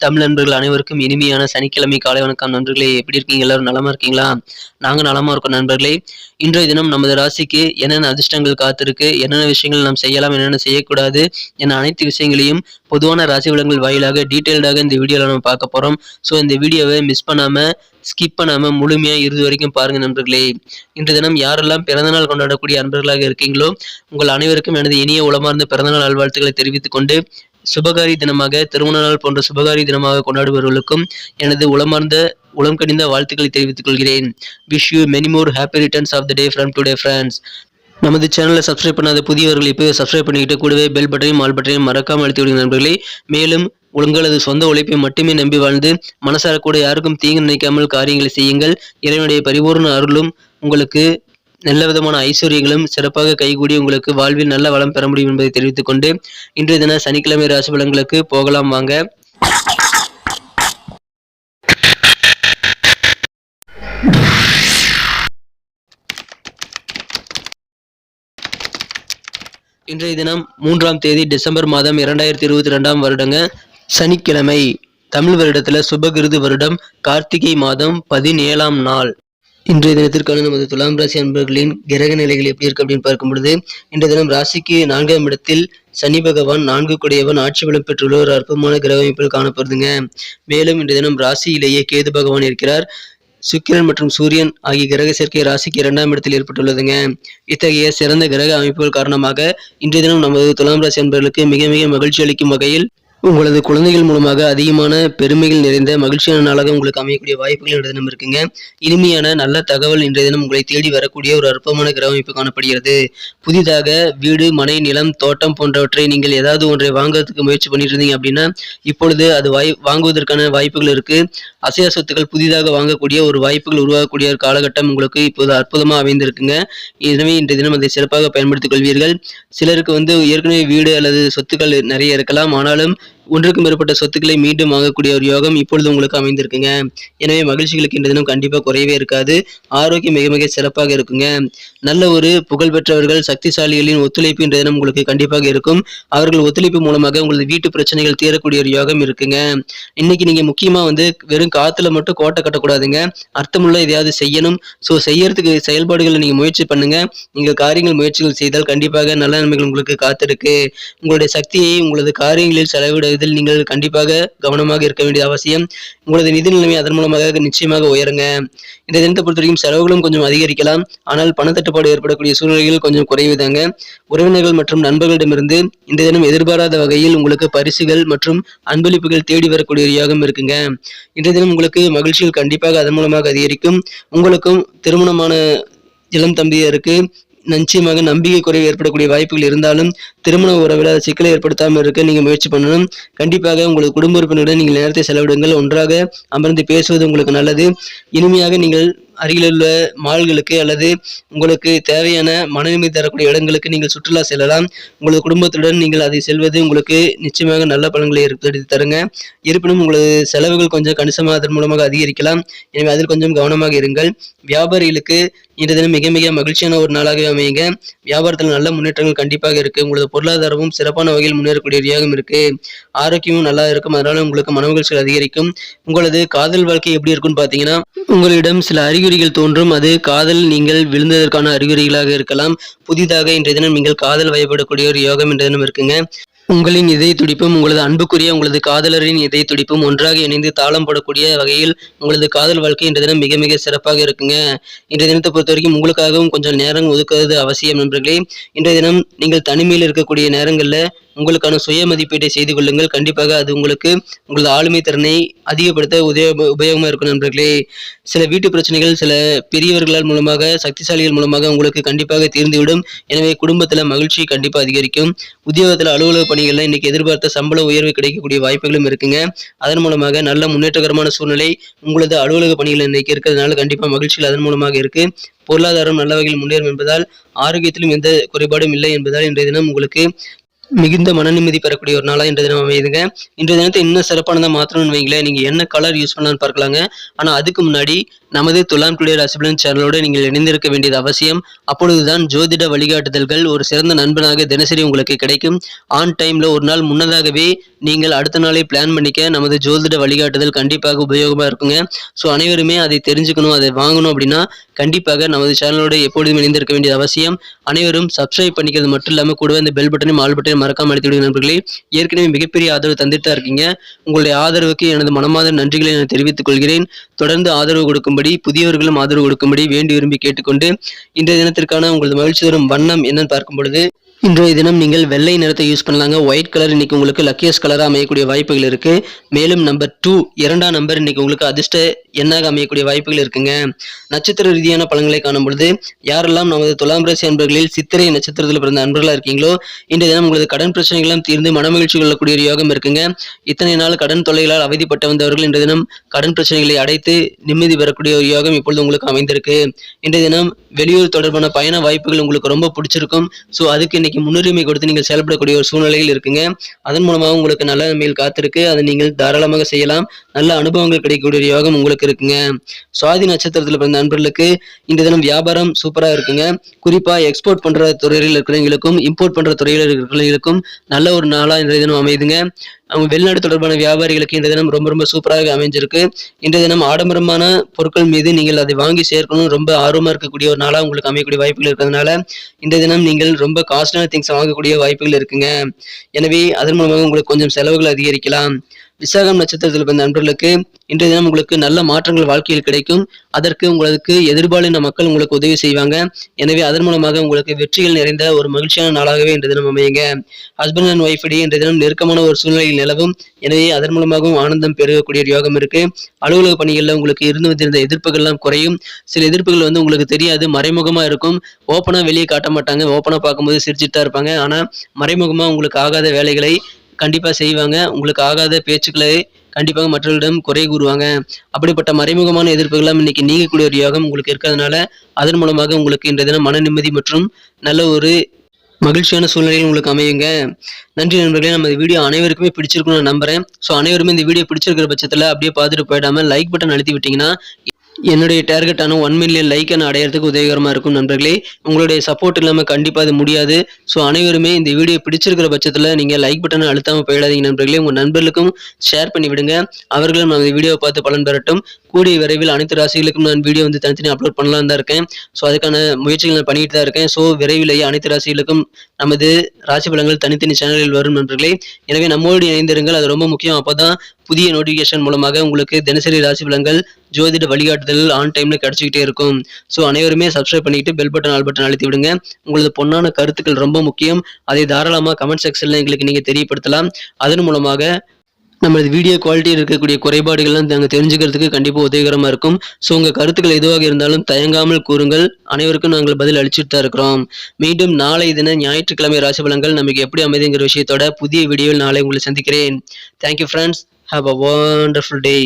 தமிழ் நண்பர்கள் அனைவருக்கும் இனிமையான சனிக்கிழமை காலை வணக்கம் நண்பர்களே. எப்படி இருக்கீங்க? எல்லாரும் நலமா இருக்கீங்களா? நாங்க நலமா இருக்கோம் நண்பர்களே. இன்றைய தினம் நமது ராசிக்கு என்னென்ன அதிர்ஷ்டங்கள் காத்திருக்கு என்னென்ன விஷயங்கள் நாம் செய்யலாம் என்னென்ன செய்யக்கூடாது என அனைத்து விஷயங்களையும் பொதுவான ராசி விலங்குகள் வாயிலாக டீட்டெயில்டாக இந்த வீடியோவில் நம்ம பார்க்க போறோம். ஸோ இந்த வீடியோவை மிஸ் பண்ணாம ஸ்கிப் பண்ணாம முழுமையா இறுதி வரைக்கும் பாருங்க நண்பர்களே. இன்று தினம் யாரெல்லாம் பிறந்தநாள் கொண்டாடக்கூடிய அன்பர்களாக இருக்கீங்களோ உங்கள் அனைவருக்கும் எனது இனிய உளமார்ந்த பிறந்தநாள் நல்வாழ்த்துக்களை தெரிவித்துக் கொண்டு சுபகாரி தினமாக திருமண நாள் போன்ற சுபகாரி தினமாக கொண்டாடுபவர்களுக்கும் எனது உளமார்ந்த உளம் கடிந்த வாழ்த்துக்களை தெரிவித்துக் கொள்கிறேன். Wish you many more happy returns of the day from today friends நமது சேனலை சப்ஸ்கிரைப் பண்ணாத புதியவர்கள் இப்போ சப்ஸ்கிரைப் பண்ணிக்கிட்டு கூடவே பெல் பட்டனையும் ஆல் பட்டனையும் மறக்காமல் அழுத்தி விடுங்க நண்பர்களே. மேலும் உங்களது சொந்த உழைப்பை மட்டுமே நம்பி வாழ்ந்து மனசார கூட யாருக்கும் தீங்கு நினைக்காமல் காரியங்களை செய்யுங்கள். இறைவனுடைய பரிபூர்ண அருளும் உங்களுக்கு நல்ல விதமான ஐஸ்வர்யங்களும் சிறப்பாக கைகூடி உங்களுக்கு வாழ்வில் நல்ல வளம் பெற முடியும் என்பதை தெரிவித்துக் கொண்டு இன்றைய தின சனிக்கிழமை ராசி பலன்களுக்கு போகலாம் வாங்க. இன்றைய தினம் மூன்றாம் தேதி டிசம்பர் மாதம் இரண்டாயிரத்தி இருபத்தி ரெண்டாம் வருடங்க சனிக்கிழமை. தமிழ் வருடத்துல சுபகிருது வருடம் கார்த்திகை மாதம் பதினேழாம் நாள். இன்றைய தினத்திற்கான நமது துலாம் ராசி அன்பர்களின் கிரக நிலைகள் எப்படி இருக்கு அப்படின்னு பார்க்கும் பொழுது இன்றைய தினம் ராசிக்கு நான்காம் இடத்தில் சனி பகவான் நான்கு குடையவன் ஆட்சி பலம் பெற்றுள்ள ஒரு அற்புதமான கிரக அமைப்பில் காணப்படுதுங்க மேலும் இன்றைய தினம் ராசியிலேயே கேது பகவான் இருக்கிறார். சுக்கிரன் மற்றும் சூரியன் ஆகிய கிரக சேர்க்கை ராசிக்கு இரண்டாம் இடத்தில் ஏற்பட்டுள்ளதுங்க. இத்தகைய சிறந்த கிரக அமைப்புகள் காரணமாக இன்றைய தினம் நமது துலாம் ராசி அன்பர்களுக்கு மிக மிக மகிழ்ச்சி அளிக்கும் வகையில் உங்களது குழந்தைகள் மூலமாக அதிகமான பெருமைகள் நிறைந்த மகிழ்ச்சியான நாளாக உங்களுக்கு அமையக்கூடிய வாய்ப்புகள் இன்றைய தினம் இருக்குங்க. இனிமையான நல்ல தகவல் இன்றைய தினம் உங்களை தேடி வரக்கூடிய ஒரு அற்புதமான கிரக அமைப்பு காணப்படுகிறது. புதிதாக வீடு மனை நிலம் தோட்டம் போன்றவற்றை நீங்கள் ஏதாவது ஒன்றை வாங்குறதுக்கு முயற்சி பண்ணிட்டு இருந்தீங்க அப்படின்னா இப்பொழுது அது வாய் வாங்குவதற்கான வாய்ப்புகள் இருக்கு. அசைய சொத்துக்கள் புதிதாக வாங்கக்கூடிய ஒரு வாய்ப்புகள் உருவாகக்கூடிய ஒரு காலகட்டம் உங்களுக்கு இப்போது அற்புதமாக அமைந்திருக்குங்க. எனவே இன்றைய தினம் அதை சிறப்பாக பயன்படுத்திக் கொள்வீர்கள். சிலருக்கு வந்து ஏற்கனவே வீடு அல்லது சொத்துக்கள் நிறைய இருக்கலாம். ஆனாலும் ஒன்றுக்கும் மேற்பட்ட சொத்துக்களை மீண்டும் வாங்கக்கூடிய ஒரு யோகம் இப்பொழுது உங்களுக்கு அமைந்திருக்குங்க. எனவே மகிழ்ச்சிகளுக்கு இந்த தினம் கண்டிப்பாக குறையவே இருக்காது. ஆரோக்கியம் மிக மிக சிறப்பாக இருக்குங்க. நல்ல ஒரு புகழ்பெற்றவர்கள் சக்திசாலிகளின் ஒத்துழைப்பு இந்த தினம் உங்களுக்கு கண்டிப்பாக இருக்கும். அவர்கள் ஒத்துழைப்பு மூலமாக உங்களது வீட்டு பிரச்சனைகள் தீரக்கூடிய ஒரு யோகம் இருக்குங்க. இன்னைக்கு நீங்கள் முக்கியமாக வந்து வெறும் காற்றுல மட்டும் கோட்டை கட்டக்கூடாதுங்க. அர்த்தமுள்ள எதையாவது செய்யணும். ஸோ செய்யறதுக்கு செயல்பாடுகளை நீங்கள் முயற்சி பண்ணுங்க. நீங்கள் காரியங்கள் முயற்சிகள் செய்தால் கண்டிப்பாக நல்ல நன்மைகள் உங்களுக்கு காத்திருக்கு. உங்களுடைய சக்தியை உங்களது காரியங்களில் செலவிட இதில் நீங்கள் கண்டிப்பாக கவனமாக இருக்க வேண்டியது அவசியம் உங்களது நிதி நிலைமை அதன் மூலமாக நிச்சயமாக உயருங்க. இந்த தினத்தை பொறுத்த வரைக்கும் செலவுகளும் கொஞ்சம் அதிகரிக்கலாம். ஆனால் பணத்தட்டுப்பாடு ஏற்படக்கூடிய சூழ்நிலைகள் கொஞ்சம் குறைவுதாங்க உறவினர்கள் மற்றும் நண்பர்களிடமிருந்து இந்த தினம் எதிர்பாராத வகையில் உங்களுக்கு பரிசுகள் மற்றும் அன்பளிப்புகள் தேடி வரக்கூடிய யோகம் இருக்குங்க. இந்த தினம் உங்களுக்கு மகிழ்ச்சிகள் கண்டிப்பாக அதன் மூலமாக அதிகரிக்கும். உங்களுக்கும் திருமணமான இளம் தம்பியருக்கு நிச்சயமாக நம்பிக்கை குறைவு ஏற்படக்கூடிய வாய்ப்புகள் இருந்தாலும் திருமண உறவில் சிக்கலை ஏற்படுத்தாமல் இருக்க நீங்கள் முயற்சி பண்ணணும். கண்டிப்பாக உங்களது குடும்ப உறுப்பினருடன் நீங்கள் நேரத்தை செலவிடுங்கள். ஒன்றாக அமர்ந்து பேசுவது உங்களுக்கு நல்லது. இனிமையாக நீங்கள் அருகில் உள்ள மால்களுக்கு அல்லது உங்களுக்கு தேவையான மனநிலை தரக்கூடிய இடங்களுக்கு நீங்கள் சுற்றுலா செல்லலாம். உங்களது குடும்பத்துடன் நீங்கள் அதை செல்வது உங்களுக்கு நிச்சயமாக நல்ல பலன்களை ஏற்படுத்தி தருங்க. இருப்பினும் உங்களது செலவுகள் கொஞ்சம் கணிசமாக அதன் மூலமாக அதிகரிக்கலாம். எனவே அதில் கொஞ்சம் கவனமாக இருங்கள். வியாபாரிகளுக்கு இன்று தினம் மிக மிக மகிழ்ச்சியான ஒரு நாளாகவே அமையுங்க. வியாபாரத்தில் நல்ல முன்னேற்றங்கள் கண்டிப்பாக இருக்கு. உங்களது பொருளாதாரமும் சிறப்பான வகையில் முன்னேறக்கூடிய ரியாகம் இருக்கு. ஆரோக்கியமும் நல்லா இருக்கும். அதனால உங்களுக்கு மன மகிழ்ச்சிகள் அதிகரிக்கும். உங்களது காதல் வாழ்க்கை எப்படி இருக்கும்னு பார்த்தீங்கன்னா உங்களிடம் சில அறிகுறிகள் தோன்றும். அது காதல் நீங்கள் விழுந்ததற்கான அறிகுறிகளாக இருக்கலாம். புதிதாக இன்றைய தினம் நீங்கள் காதல் வயப்படக்கூடிய ஒரு யோகம் இன்றைய தினம் இருக்குங்க. உங்களின் இதய துடிப்பும் உங்களது அன்புக்குரிய உங்களது காதலரின் இதய துடிப்பும் ஒன்றாக இணைந்து தாளம் போடக்கூடிய வகையில் உங்களது காதல் வாழ்க்கை இன்றைய தினம் மிக மிக சிறப்பாக இருக்குங்க. இன்றைய தினத்தை பொறுத்த வரைக்கும் உங்களுக்காகவும் கொஞ்சம் நேரம் ஒதுக்குவது அவசியம் நண்பர்களே. இன்றைய தினம் நீங்கள் தனிமையில் இருக்கக்கூடிய நேரங்களில் உங்களுக்கான சுய மதிப்பீட்டை செய்து கொள்ளுங்கள். கண்டிப்பாக அது உங்களுக்கு உங்களது ஆளுமை திறனை அதிகப்படுத்த உதய உபயோகமாக இருக்கும் நண்பர்களே. சில வீட்டு பிரச்சனைகள் சில பெரியவர்களால் மூலமாக சக்திசாலிகள் மூலமாக உங்களுக்கு கண்டிப்பாக தீர்ந்துவிடும். எனவே குடும்பத்தில் மகிழ்ச்சி கண்டிப்பாக அதிகரிக்கும். உத்தியோகத்தில் அலுவலக பணிகளில் இன்னைக்கு எதிர்பார்த்த சம்பள உயர்வு கிடைக்கக்கூடிய வாய்ப்புகளும் இருக்குங்க. அதன் மூலமாக நல்ல முன்னேற்றகரமான சூழ்நிலை உங்களது அலுவலக பணிகள் இன்னைக்கு இருக்கிறதுனால கண்டிப்பாக மகிழ்ச்சிகள் அதன் மூலமாக இருக்கு. பொருளாதாரம் நல்ல வகையில் முன்னேறும் என்பதால் ஆரோக்கியத்திலும் எந்த குறைபாடும் இல்லை என்பதால் இன்றைய தினம் உங்களுக்கு மிகுந்த மன நிம்மதி பெறக்கூடிய ஒரு நாளாக இன்றைய தினம் அமையுதுங்க. இன்றைய தினத்தை இன்னும் சிறப்பானதாக மாற்றணும்னு வைங்களேன். நீங்கள் என்ன கலர் யூஸ் பண்ணலாம்னு பார்க்கலாங்க. ஆனால் அதுக்கு முன்னாடி நமது துலாம் குடியர் ராசிபலன் சேனலோடு நீங்கள் இணைந்திருக்க வேண்டியது அவசியம். அப்பொழுதுதான் ஜோதிட வழிகாட்டுதல்கள் ஒரு சிறந்த நண்பனாக தினசரி உங்களுக்கு கிடைக்கும். ஆன் டைமில் ஒரு நாள் முன்னதாகவே நீங்கள் அடுத்த நாளை பிளான் பண்ணிக்க நமது ஜோதிட வழிகாட்டுதல் கண்டிப்பாக உபயோகமாக இருக்குங்க. ஸோ அனைவருமே அதை தெரிஞ்சுக்கணும் அதை வாங்கணும் அப்படின்னா கண்டிப்பாக நமது சேனலோடு எப்பொழுதும் இணைந்திருக்க வேண்டியது அவசியம். அனைவரும் சப்ஸ்கிரைப் பண்ணிக்கிறது மட்டும் இல்லாமல் கூடவே இந்த பெல் பட்டனையும் ஆல் பட்டனையும் மறக்காம எடுத்துவிடுங்க நண்பர்களே. ஏற்கனவே மிகப்பெரிய ஆதரவு தந்துட்டு இருக்கீங்க. உங்களுடைய ஆதரவுக்கு எனது மனமாத நன்றிகளை நான் தெரிவித்துக் கொள்கிறேன். தொடர்ந்து ஆதரவு கொடுக்கும்படி புதியவர்களும் ஆதரவு கொடுக்கும்படி வேண்டி விரும்பி கேட்டுக்கொண்டு இன்றைய தினத்திற்கான உங்களது மகிழ்ச்சி தரும் வண்ணம் என்னன்னு பார்க்கும் பொழுது இன்றைய தினம் நீங்கள் வெள்ளை நிறத்தை யூஸ் பண்ணலாங்க. ஒயிட் கலர் இன்னைக்கு உங்களுக்கு லக்கியஸ்ட் கலராக அமையக்கூடிய வாய்ப்புகள் இருக்கு. மேலும் நம்பர் டூ இரண்டாம் நம்பர் இன்னைக்கு உங்களுக்கு அதிர்ஷ்ட எண்ணாக அமையக்கூடிய வாய்ப்புகள் இருக்குங்க? நட்சத்திர ரீதியான பலன்களை காணும் பொழுது யாரெல்லாம் நமது துலாம் ராசி அன்பர்களில் சித்திரை நட்சத்திரத்தில் பிறந்த அன்பர்களாக இருக்கீங்களோ இன்றைய தினம் உங்களது கடன் பிரச்சனைகளும் தீர்ந்து மனமகிழ்ச்சி கொள்ளக்கூடிய ஒரு யோகம் இருக்குங்க. இத்தனை நாள் கடன் தொல்லைகளால் அவதிப்பட்டு வந்தவர்கள் இன்றைய தினம் கடன் பிரச்சனைகளை அடைத்து நிம்மதி பெறக்கூடிய ஒரு யோகம் இப்பொழுது உங்களுக்கு அமைந்திருக்கு. இன்றைய தினம் வெளியூர் தொடர்பான பயண வாய்ப்புகள் உங்களுக்கு ரொம்ப பிடிச்சிருக்கும். ஸோ அதுக்கு இன்னைக்கு முன்னுரிமை கொடுத்து நீங்கள் செயல்படக்கூடிய ஒரு சூழ்நிலையில் இருக்குங்க. அதன் மூலமாக உங்களுக்கு நல்ல நன்மையில் காத்திருக்கு. அதை நீங்கள் தாராளமாக செய்யலாம். நல்ல அனுபவங்கள் கிடைக்கக்கூடிய யோகம் உங்களுக்கு இருக்குங்க. சுவாதி நட்சத்திரத்தில் பிறந்த நண்பர்களுக்கு இந்த தினம் வியாபாரம் சூப்பராக இருக்குங்க. குறிப்பாக எக்ஸ்போர்ட் பண்ற துறையில் இருக்கிறவங்களுக்கும் இம்போர்ட் பண்ணுற துறையில் இருக்கிறவங்களுக்கும் நல்ல ஒரு நாளாக இன்றைய தினம் அமையுதுங்க. அவங்க வெளிநாடு தொடர்பான வியாபாரிகளுக்கு இந்த தினம் ரொம்ப ரொம்ப சூப்பராக அமைஞ்சிருக்கு. இந்த தினம் ஆடம்பரமான பொருட்கள் மீது நீங்கள் அதை வாங்கி சேர்க்கணும் ரொம்ப ஆர்வமாக இருக்கக்கூடிய ஒரு நாளாக உங்களுக்கு அமையக்கூடிய வாய்ப்புகள் இருக்கிறதுனால இந்த தினம் நீங்கள் ரொம்ப காஸ்ட்லியான திங்ஸ் வாங்கக்கூடிய வாய்ப்புகள் இருக்குங்க. எனவே அதன் மூலமாக உங்களுக்கு கொஞ்சம் செலவுகள் அதிகரிக்கலாம். விசாகம் நட்சத்திரத்தில் பிறந்த நண்பர்களுக்கு இன்றைய தினம் உங்களுக்கு நல்ல மாற்றங்கள் வாழ்க்கையில் கிடைக்கும். அதற்கு உங்களுக்கு எதிர்பாலின மக்கள் உங்களுக்கு உதவி செய்வாங்க. எனவே அதன் மூலமாக உங்களுக்கு வெற்றிகள் நிறைந்த ஒரு மகிழ்ச்சியான நாளாகவே இன்றைய தினம் அமையுங்க. ஹஸ்பண்ட் அண்ட் ஒய்ஃப் இடையே இன்றைய தினம் நெருக்கமான ஒரு சூழ்நிலையில் நிலவும். எனவே அதன் மூலமாகவும் ஆனந்தம் பெருகக்கூடிய ஒரு யோகம் இருக்கு. அலுவலக பணிகளில் உங்களுக்கு இருந்து வந்திருந்த எதிர்ப்புகள் எல்லாம் குறையும். சில எதிர்ப்புகள் வந்து உங்களுக்கு தெரியாது மறைமுகமா இருக்கும். ஓப்பனா வெளியே காட்ட மாட்டாங்க. ஓப்பனா பார்க்கும்போது சிரிச்சுட்டு தான் இருப்பாங்க. ஆனா மறைமுகமா உங்களுக்கு ஆகாத வேலைகளை கண்டிப்பாக செய்வாங்க. உங்களுக்கு ஆகாத பேச்சுக்களை கண்டிப்பாக மற்றவர்களிடம் குறை கூறுவாங்க. அப்படிப்பட்ட மறைமுகமான எதிர்ப்புகள்லாம் இன்னைக்கு நீங்கக்கூடிய ஒரு யோகம் உங்களுக்கு இருக்கிறதுனால அதன் மூலமாக உங்களுக்கு இன்றைய தினம் மன நிம்மதி மற்றும் நல்ல ஒரு மகிழ்ச்சியான சூழ்நிலையில் உங்களுக்கு அமையுங்க. நன்றி நண்பர்களே நம்ம இந்த வீடியோ அனைவருக்குமே பிடிச்சிருக்கும்னு நான் நம்புறேன். ஸோ அனைவருமே இந்த வீடியோ பிடிச்சிருக்கிற பட்சத்தில் அப்படியே பார்த்துட்டு போயிடாமல் லைக் பட்டன் அழுத்தி விட்டீங்கன்னா என்னுடைய டார்கெட்டான ஒன் மில்லியன் லைக்கை நான் அடையிறதுக்கு உதவிகரமாக இருக்கும் நண்பர்களே. உங்களுடைய சப்போர்ட் இல்லாமல் கண்டிப்பாக அது முடியாது. ஸோ அனைவருமே இந்த வீடியோ பிடிச்சிருக்கிற பட்சத்தில் நீங்கள் லைக் பட்டனை அழுத்தாமல் போயிடாதீங்க நண்பர்களே. உங்கள் நண்பர்களுக்கும் ஷேர் பண்ணி விடுங்க அவர்களும் நம்ம வீடியோ பார்த்து பலன் பெறட்டும். கூடிய விரைவில் அனைத்து ராசிகளுக்கும் நான் வீடியோ வந்து தனித்தனி அப்லோட் பண்ணலாம் தான் இருக்கேன். ஸோ அதுக்கான முயற்சிகள் நான் பண்ணிட்டு தான் இருக்கேன். ஸோ விரைவிலேயே அனைத்து ராசிகளுக்கும் நமது ராசி பலங்கள் தனித்தனி சேனலில் வரும் நண்பர்களே. எனவே நம்மோடு இணைந்திருங்கள். அது ரொம்ப முக்கியம். அப்போ தான் புதிய நோட்டிஃபிகேஷன் மூலமாக உங்களுக்கு தினசரி ராசி பலன்கள் ஜோதிட வழிகாட்டுதல் ஆன் டைமில் கிடச்சிக்கிட்டே இருக்கும். ஸோ அனைவருமே சப்ஸ்கிரைப் பண்ணிட்டு பெல் பட்டன் ஆல் பட்டன் அழுத்தி விடுங்க. உங்களது பொன்னான கருத்துக்கள் ரொம்ப முக்கியம். அதை தாராளமாக கமெண்ட் செக்ஷனில் எங்களுக்கு நீங்கள் தெரியப்படுத்தலாம். அதன் மூலமாக நம்மளது வீடியோ குவாலிட்டியில் இருக்கக்கூடிய குறைபாடுகள்லாம் நாங்கள் தெரிஞ்சுக்கிறதுக்கு கண்டிப்பாக உதவிகரமாக இருக்கும். ஸோ உங்கள் கருத்துக்கள் எதுவாக இருந்தாலும் தயங்காமல் கூறுங்கள். அனைவருக்கும் நாங்கள் பதில் அளிச்சுட்டு தான் இருக்கிறோம். மீண்டும் நாளை தின ஞாயிற்றுக்கிழமை ராசி நமக்கு எப்படி அமைதிங்கிற விஷயத்தோட புதிய வீடியோவில் நாளை உங்களை சந்திக்கிறேன். Thank you friends have a wonderful day